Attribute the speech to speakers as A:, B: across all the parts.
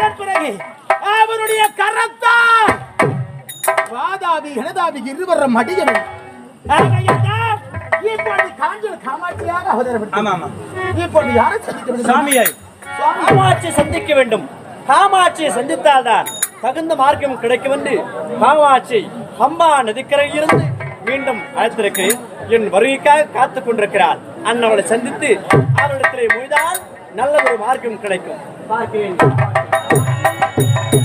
A: அதன் பிறகு அவருடைய கரத்தால். வாதாபி இனதாபி இருவரும் அடியவன். ஆகையால் இப்பொழுது காஞ்சல் காமாட்சியாக அவதரப்பட்டார்
B: ஆமா ஆமா.
A: இப்பொழுது யாரை சந்திக்க வேண்டும்?
B: சாமியை.
A: சுவாமி.
B: காமாட்சி சந்திக்க வேண்டும். காமாட்சியை சந்தித்தால்தான் தகுந்த மார்க்கம் கிடைக்கும் என்று காமாட்சி பம்பா நதிக்கரையில் இருந்து மீண்டும் அழைத்திருக்கிறேன். என் வருகைக்காக காத்துக் கொண்டிருக்கிறார். அன்னவளை சந்தித்து அவரிடத்திலே மொய்தால் நல்ல ஒரு மார்க்கம் கிடைக்கும். பார்க்கிறேன்.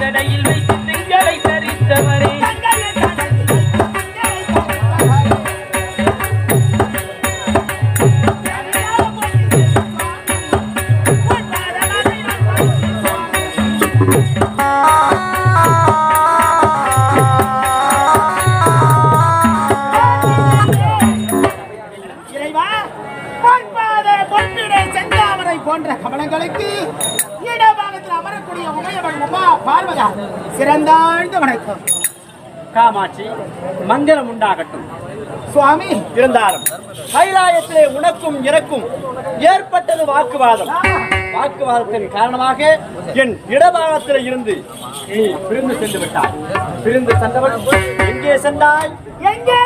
A: சடையில் வைத்து திங்களை
C: தரித்தவரே.
A: போன்ற கமலங்களுக்கு இடபாகத்தில் அமரக்கூடிய உமா பார்வதா சிறந்தாழ்ந்த வணக்கம்.
B: காமாட்சி மங்களம் உண்டாகட்டும்.
A: சுவாமி.
B: இருந்தாலும் கைலாயத்திலே உனக்கும் எனக்கும் ஏற்பட்டது வாக்குவாதம். வாக்குவாதத்தின் காரணமாக என் இடபாகத்தில் இருந்து நீ பிரிந்து சென்று விட்டாய். பிரிந்து சென்றவள் எங்கே சென்றாய்?
A: எங்கே?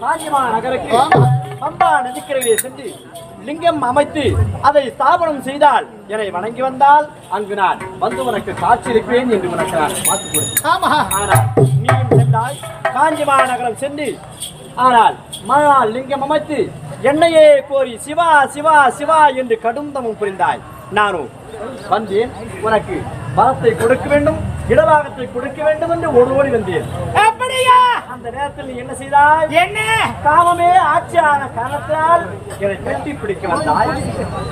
B: காஞ்சிமா நகருக்கு பம்பா நதிக்கரையிலே சென்று லிங்கம் அமைத்து அதை ஸ்தாபனம் செய்தால் என்னை வணங்கி வந்தால் அங்கு நான் வந்து உனக்கு காட்சியளிப்பேன் என்று உனக்கு நான் வாக்கு கொடுத்தேன். ஆனால் நீயும் சென்றாய். காஞ்சி மாநகரம் சென்று ஆனால் மணால் லிங்கம் அமைத்து என்னையே கோரி சிவா சிவா சிவா என்று கடும் தமம் புரிந்தாய். நானும் வந்தேன். உனக்கு வரத்தை கொடுக்க வேண்டும் இடவாகத்தை கொடுக்க வேண்டும் என்று ஒரு ஓடி வந்தேன்.
A: அப்படியா?
B: அந்த நேரத்தில் நீ என்ன செய்தாய்?
A: என்ன?
B: காமமே ஆட்சியான காரணத்தினால் என்னை கட்டி பிடிக்க வந்தாய்.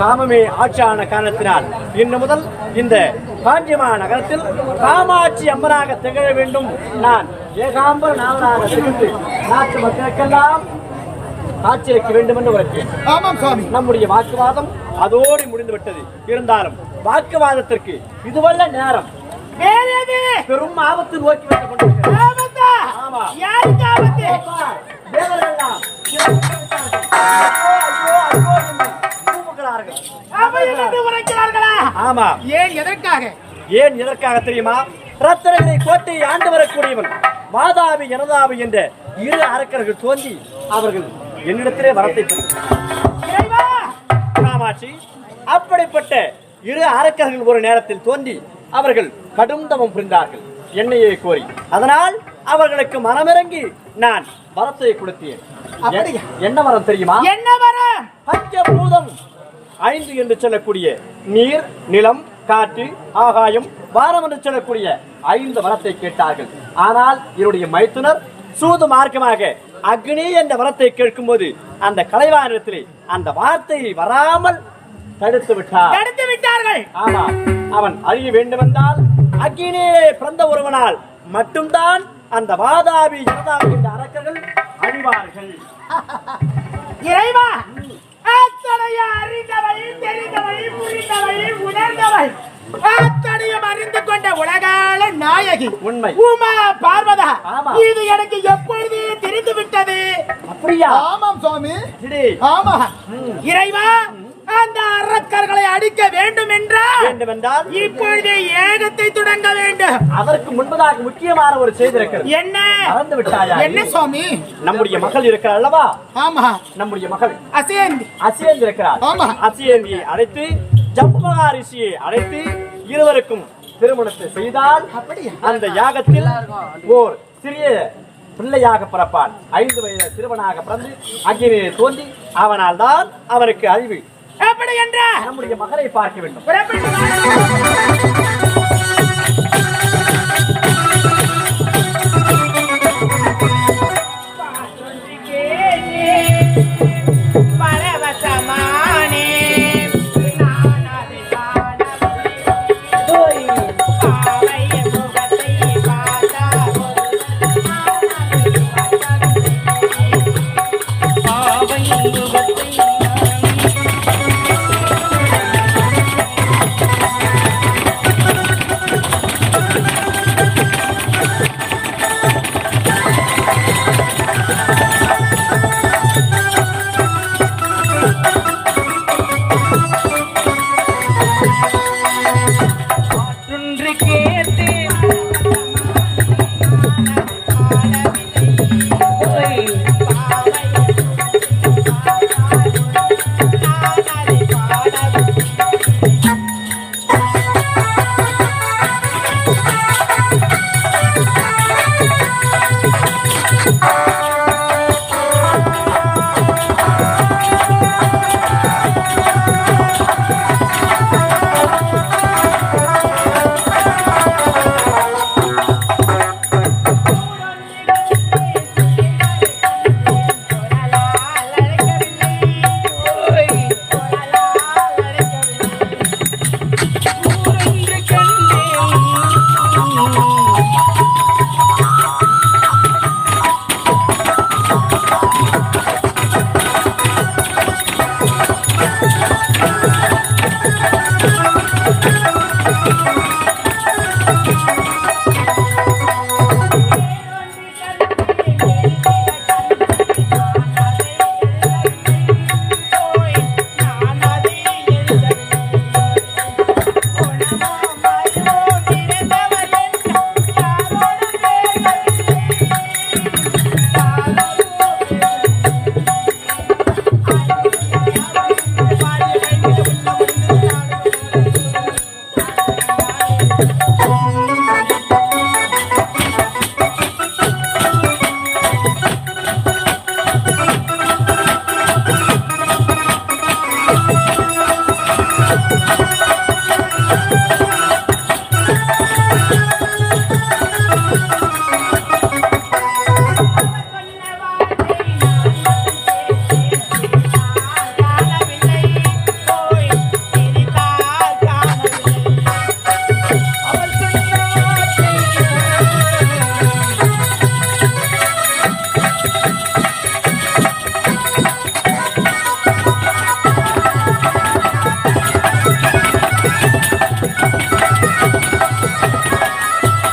B: காமமே ஆட்சியான காரணத்தினால் இன்று முதல் இந்த காஞ்சிமா நகரத்தில் காமாட்சி அம்மனாக திகழ வேண்டும். நான் ஏகாம்பர நாளனாக திகழ்ந்து நாட்டு மக்களுக்கெல்லாம் காட்சியளிக்க வேண்டும் என்று உரைத்தேன்
A: ஆமாம் சுவாமி
B: நம்முடைய வாக்குவாதம் அதோடு முடிந்து விட்டது இருந்தாலும் வாக்குவாதத்திற்கு இதுவல்ல நேரம். பெரும் ஆபத்து நோக்கி வந்து ஆமா.
A: ஏன் எதற்காக?
B: ஏன் எதற்காக தெரியுமா? ரத்தனகிரி கோட்டையை ஆண்டு வரக்கூடியவன் வாதாபி எனதாபி என்ற இரு அரக்கர்கள் தோன்றி அவர்கள் என்னிடத்திலே வரத்தை காமாட்சி அப்படிப்பட்ட இரு அரக்கர்கள் ஒரு நேரத்தில் தோன்றி அவர்கள் கடும் தவம் புரிந்தார்கள். என்னையே கோரி. அதனால் அவர்களுக்கு மனமிறங்கி நான் வரத்தை கொடுத்தேன். என்ன வரம் தெரியுமா?
A: என்ன வரம்?
B: பஞ்சபூதம். ஐந்து என்று சொல்லக்கூடிய நீர் நிலம் காற்று ஆகாயம் வானம் என்று சொல்லக்கூடிய ஐந்து வரத்தை கேட்டார்கள். ஆனால் என்னுடைய மைத்துனர் சூது மார்க்கமாக அக்னி என்ற வரத்தை கேட்கும்போது அந்த கலைவாரத்திலே அந்த வார்த்தை வராமல் தடுத்து விட்டார்.
A: தடுத்து விட்டார்கள்.
B: ஆமா அவன் அறிய வேண்டுமென்றால் அக்னியே பிறந்த ஒருவனால் மட்டும்தான் அந்த வாதாபி ஜனதாபி என்ற அரக்கர்கள் அழிவார்கள்.
A: இறைவா அத்தனைய அறிந்தவள் தெரிந்தவள் புரிந்தவள் உணர்ந்தவள் அத்தனையும் அறிந்து கொண்ட உலகால நாயகி
B: உண்மை.
A: உமா பார்வதா.
B: இது எனக்கு எப்பொழுது தெரிந்து விட்டது அப்படியா?
A: ஆமாம் சுவாமி. ஆமா.
C: இறைவா அந்த அரக்கர்களை அடிக்க வேண்டும் என்றால் இப்பொழுது ஏகத்தை தொடங்க வேண்டும்.
B: அதற்கு முன்பதாக முக்கியமான ஒரு செய்தி இருக்கிறது.
C: என்ன?
B: விட்டாயா
A: என்ன சுவாமி?
B: நம்முடைய மகள் இருக்கிறார் அல்லவா?
A: ஆமா.
B: நம்முடைய மகள்
C: அசேந்தி.
B: அசேந்தி இருக்கிறார்
A: ஆமா.
B: அசேந்தியை அழைத்து ஜம்பகா ரிஷியை அழைத்து இருவருக்கும் திருமணத்தை செய்தால்? அந்த யாகத்தில் ஓர் சிறிய பிள்ளையாக பிறப்பான். ஐந்து வயது சிறுவனாக பிறந்து அக்கினியை தோன்றி அவனால் தான் அவனுக்கு அறிவு.
C: எப்படி என்றால்
B: நம்முடைய மகளை பார்க்க வேண்டும்.
C: Thank you.